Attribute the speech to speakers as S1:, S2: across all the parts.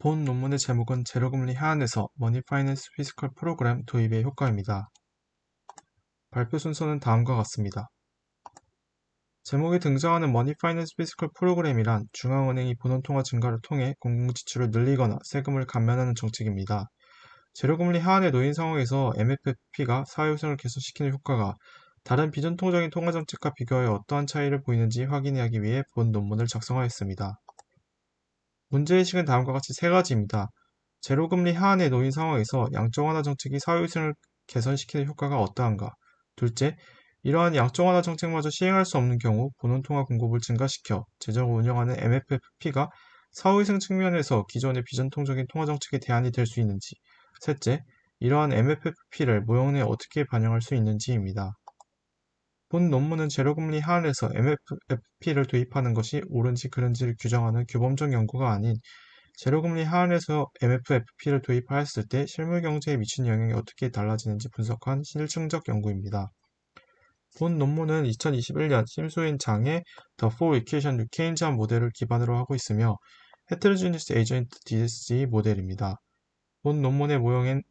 S1: 본 논문의 제목은 제로금리 하한에서 머니 파이낸스 피지컬 프로그램 도입의 효과입니다. 발표 순서는 다음과 같습니다. 제목에 등장하는 머니 파이낸스 피지컬 프로그램이란 중앙은행이 본원 통화 증가를 통해 공공지출을 늘리거나 세금을 감면하는 정책입니다. 제로금리 하한에 놓인 상황에서 MFP가 사회효생을 개선시키는 효과가 다른 비전통적인 통화정책과 비교하여 어떠한 차이를 보이는지 확인하기 위해 본 논문을 작성하였습니다. 문제의식은 다음과 같이 세 가지입니다. 제로금리 하한에 놓인 상황에서 양적 완화 정책이 사회효생을 개선시키는 효과가 어떠한가? 둘째, 이러한 양적 완화 정책마저 시행할 수 없는 경우 본원통화 공급을 증가시켜 재정을 운영하는 MFP가 사회효생 측면에서 기존의 비전통적인 통화정책의 대안이 될 수 있는지 셋째, 이러한 MFP를 모형 내에 어떻게 반영할 수 있는지입니다. 본 논문은 제로금리 하한에서 MFP를 도입하는 것이 옳은지 그른지를 규정하는 규범적 연구가 아닌 제로금리 하한에서 MFP를 도입하였을 때 실물 경제에 미치는 영향이 어떻게 달라지는지 분석한 실증적 연구입니다. 본 논문은 2021년 심소인 장의 The Four Equation Keynesian 모델을 기반으로 하고 있으며 Heterogeneous Agent DSG 모델입니다. 본 논문의 모형엔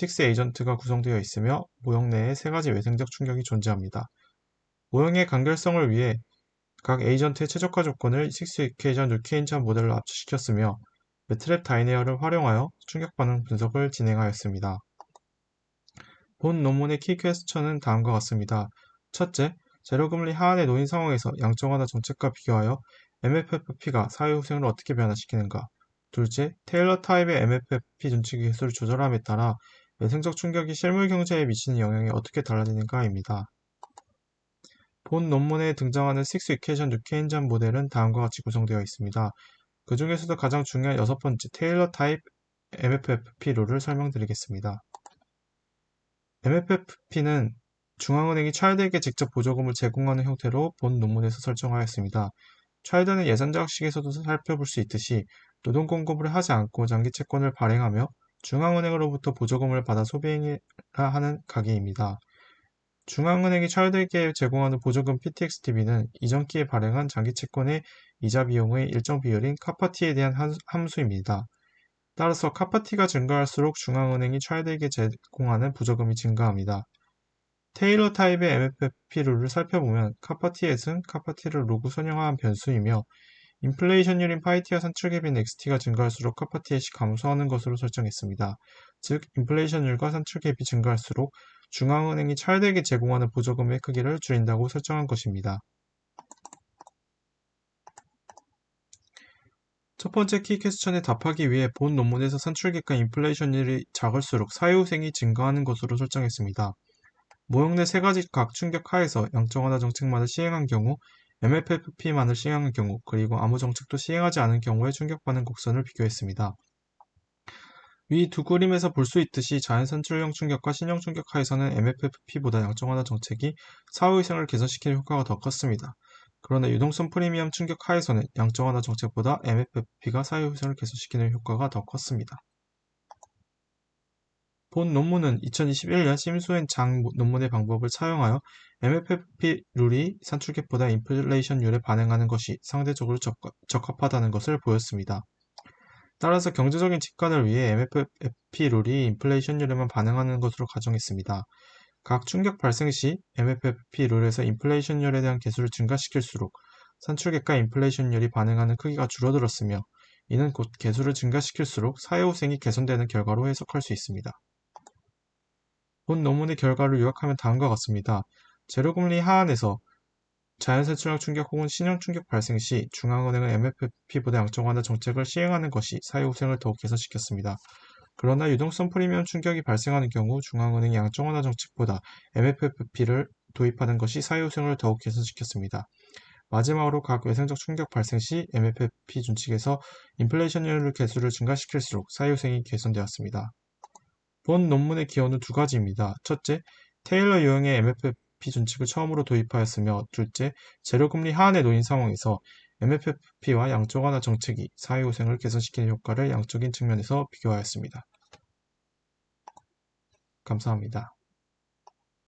S1: 6 에이전트가 구성되어 있으며 모형 내에 세 가지 외생적 충격이 존재합니다. 모형의 간결성을 위해 각 에이전트의 최적화 조건을 6이케이션 뉴케인전 모델로 압축시켰으며 매트랩 다이내어를 활용하여 충격 반응 분석을 진행하였습니다. 본 논문의 키 퀘스천은 다음과 같습니다. 첫째, 제로금리 하한에 놓인 상황에서 양적 완화 정책과 비교하여 MFP가 사회 후생을 어떻게 변화시키는가? 둘째, 테일러 타입의 MFP 준칙 개수를 조절함에 따라 외생적 충격이 실물 경제에 미치는 영향이 어떻게 달라지는가입니다. 본 논문에 등장하는 6 이퀘이션 뉴케인전 모델은 다음과 같이 구성되어 있습니다. 그 중에서도 가장 중요한 여섯 번째 테일러 타입 MFP 룰을 설명드리겠습니다. MFP는 중앙은행이 차일드에게 직접 보조금을 제공하는 형태로 본 논문에서 설정하였습니다. 차일드는 예산자격식에서도 살펴볼 수 있듯이 노동 공급을 하지 않고 장기 채권을 발행하며 중앙은행으로부터 보조금을 받아 소비해야 하는 가계입니다. 중앙은행이 차일드에게 제공하는 보조금 PTX-TV는 이전 기에 발행한 장기 채권의 이자 비용의 일정 비율인 카파티에 대한 함수입니다. 따라서 카파티가 증가할수록 중앙은행이 차일드에게 제공하는 보조금이 증가합니다. 테일러 타입의 MFP 룰을 살펴보면 카파티엣은 카파티를 로그 선형한 변수이며 인플레이션율인 파이티와 산출갭인 XT가 증가할수록 카파티엣이 감소하는 것으로 설정했습니다. 즉, 인플레이션율과 산출갭이 증가할수록 중앙은행이 차일드에게 제공하는 보조금의 크기를 줄인다고 설정한 것입니다. 첫 번째 키 퀘스천에 답하기 위해 본 논문에서 산출객과 인플레이션율이 작을수록 사회후생이 증가하는 것으로 설정했습니다. 모형 내 세 가지 각 충격 하에서 양적 완화 정책만을 시행한 경우, MFP만을 시행한 경우, 그리고 아무 정책도 시행하지 않은 경우의 충격받는 곡선을 비교했습니다. 위 두 그림에서 볼 수 있듯이 자연산출형 충격과 신형 충격 하에서는 MFP보다 양적 완화 정책이 사후위생을 개선시키는 효과가 더 컸습니다. 그러나 유동성 프리미엄 충격 하에서는 양적 완화 정책보다 MFP가 사후위생을 개선시키는 효과가 더 컸습니다. 본 논문은 2021년 심수엔 장 논문의 방법을 사용하여 MFP 룰이 산출객보다 인플레이션율에 반응하는 것이 상대적으로 적합하다는 것을 보였습니다. 따라서 경제적인 직관을 위해 MFP 룰이 인플레이션율에만 반응하는 것으로 가정했습니다. 각 충격 발생 시 MFP 룰에서 인플레이션율에 대한 개수를 증가시킬수록 산출객과 인플레이션율이 반응하는 크기가 줄어들었으며 이는 곧 개수를 증가시킬수록 사회후생이 개선되는 결과로 해석할 수 있습니다. 본 논문의 결과를 요약하면 다음과 같습니다. 제로금리 하한에서 자연세출형 충격 혹은 신형 충격 발생 시 중앙은행은 MFP보다 양적 완화 정책을 시행하는 것이 사회후생을 더욱 개선시켰습니다. 그러나 유동성 프리미엄 충격이 발생하는 경우 중앙은행이 양적 완화 정책보다 MFP를 도입하는 것이 사회후생을 더욱 개선시켰습니다. 마지막으로 각 외생적 충격 발생 시 MFP 준칙에서 인플레이션율 개수를 증가시킬수록 사회후생이 개선되었습니다. 본 논문의 기원은 두 가지입니다. 첫째, 테일러 유형의 MFP 준칙을 처음으로 도입하였으며 둘째, 재료금리 하한에 놓인 상황에서 MFP와 양적 완화 정책이 사회후생을 개선시키는 효과를 양적인 측면에서 비교하였습니다. 감사합니다.